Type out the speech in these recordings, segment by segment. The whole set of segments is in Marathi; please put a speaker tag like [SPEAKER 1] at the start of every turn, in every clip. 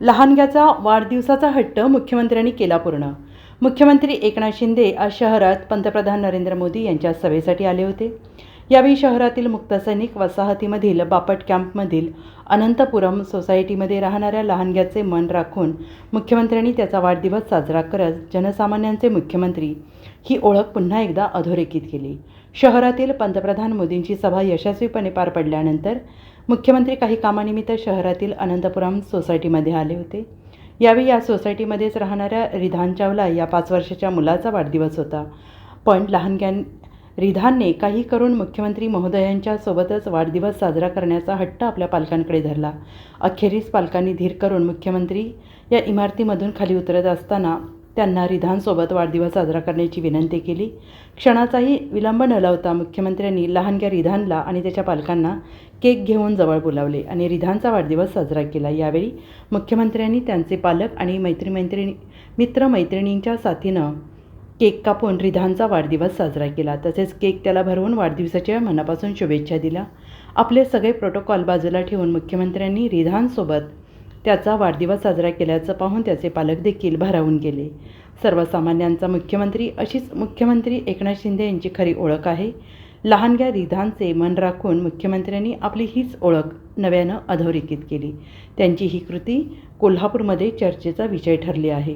[SPEAKER 1] लहानग्याचा वाढदिवसाचा हट्ट मुख्यमंत्र्यांनी केला पूर्ण. मुख्यमंत्री एकनाथ शिंदे आज शहरात पंतप्रधान नरेंद्र मोदी यांच्या सभेसाठी आले होते. यावेळी शहरातील मुक्तसैनिक वसाहतीमधील बापट कॅम्पमधील अनंतपुरम सोसायटीमध्ये राहणाऱ्या लहानग्याचे मन राखून मुख्यमंत्र्यांनी त्याचा वाढदिवस साजरा करत जनसामान्यांचे मुख्यमंत्री ही ओळख पुन्हा एकदा अधोरेखित केली. शहरातील पंतप्रधान मोदींची सभा यशस्वीपणे पार पडल्यानंतर मुख्यमंत्री काही कामानिमित्त शहरातील अनंतपुरम सोसायटीमध्ये आले होते. यावेळी या सोसायटीमध्येच राहणाऱ्या रिधान चावला या पाच वर्षाच्या मुलाचा वाढदिवस होता. पण लहानग्या रिधानने काही करून मुख्यमंत्री महोदयांच्या सोबतच वाढदिवस साजरा करण्याचा हट्ट आपल्या पालकांकडे धरला. अखेरीस पालकांनी धीर करून मुख्यमंत्री या इमारतीमधून खाली उतरत असताना त्यांना रिधानसोबत वाढदिवस साजरा करण्याची विनंती केली. क्षणाचाही विलंब न लावता मुख्यमंत्र्यांनी लहानग्या रिधानला आणि त्याच्या पालकांना केक घेऊन जवळ बोलावले आणि रिधानचा वाढदिवस साजरा केला. यावेळी मुख्यमंत्र्यांनी त्यांचे पालक आणि मैत्रीमैत्रिणी मित्रमैत्रिणींच्या साथीनं केक कापून रिधानचा वाढदिवस साजरा केला. तसेच केक त्याला भरवून वाढदिवसाच्या मनापासून शुभेच्छा दिल्या. आपले सगळे प्रोटोकॉल बाजूला ठेवून मुख्यमंत्र्यांनी रिधानसोबत त्याचा वाढदिवस साजरा केल्याचं पाहून त्याचे पालक देखील भारावून गेले. सर्वसामान्यांचा मुख्यमंत्री अशीच मुख्यमंत्री एकनाथ शिंदे यांची खरी ओळख आहे. लहानग्या रिधानचे मन राखून मुख्यमंत्र्यांनी आपली हीच ओळख नव्यानं अधोरेखित केली. त्यांची ही कृती कोल्हापूरमध्ये चर्चेचा विषय ठरली आहे.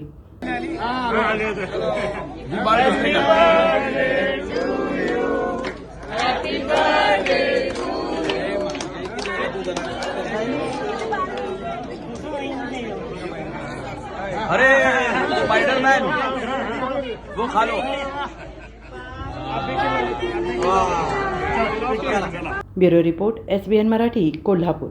[SPEAKER 2] अरे स्पाइडरमैन वो खा low.
[SPEAKER 1] Bureau report S B N Marathi Kolhapur.